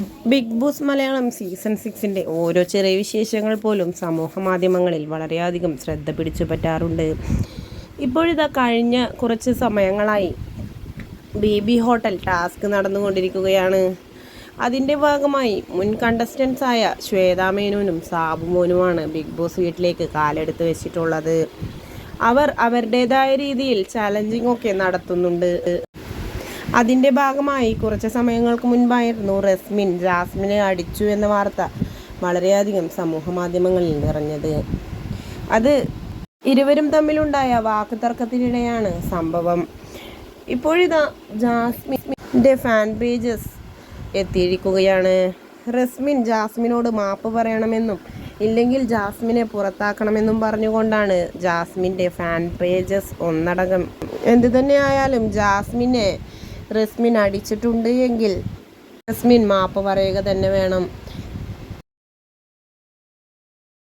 Big boss Malayalam season സിക്സിന്റെ ഓരോ ചെറിയ വിശേഷങ്ങൾ പോലും സമൂഹ മാധ്യമങ്ങളിൽ വളരെയധികം ശ്രദ്ധ പിടിച്ചു പറ്റാറുണ്ട്. ഇപ്പോഴിതാ കഴിഞ്ഞ കുറച്ച് സമയങ്ങളായി ബേബി ഹോട്ടൽ ടാസ്ക് നടന്നുകൊണ്ടിരിക്കുകയാണ്. അതിന്റെ ഭാഗമായി മുൻ കണ്ടസ്റ്റൻസായ ശ്വേതാ മേനോനും സാബു മോനുമാണ് ബിഗ് ബോസ് വീട്ടിലേക്ക് കാലെടുത്ത് വെച്ചിട്ടുള്ളത്. അവർ അവരുടേതായ രീതിയിൽ ചലഞ്ചിങ് ഒക്കെ നടത്തുന്നുണ്ട്. അതിന്റെ ഭാഗമായി കുറച്ച് സമയങ്ങൾക്ക് മുൻപായിരുന്നു റസ്മിൻ ജാസ്മിനെ അടിച്ചു എന്ന വാർത്ത വളരെയധികം സമൂഹ മാധ്യമങ്ങളിൽ നിറഞ്ഞത് അത് ഇരുവരും തമ്മിലുണ്ടായ വാക്കുതർക്കത്തിനിടെയാണ് സംഭവം. ഇപ്പോഴിതാ ജാസ്മിന്റെ ഫാൻ പേജസ് എത്തിയിരിക്കുകയാണ്. റസ്മിൻ ജാസ്മിനോട് മാപ്പ് പറയണമെന്നും ഇല്ലെങ്കിൽ ജാസ്മിനെ പുറത്താക്കണമെന്നും പറഞ്ഞുകൊണ്ടാണ് ജാസ്മിന്റെ ഫാൻ പേജസ് ഒന്നടങ്കം. എന്തു തന്നെയായാലും ജാസ്മിനെ റസ്മിൻ അടിച്ചിട്ടുണ്ട് എങ്കിൽ റസ്മിൻ മാപ്പ് പറയുക തന്നെ വേണം.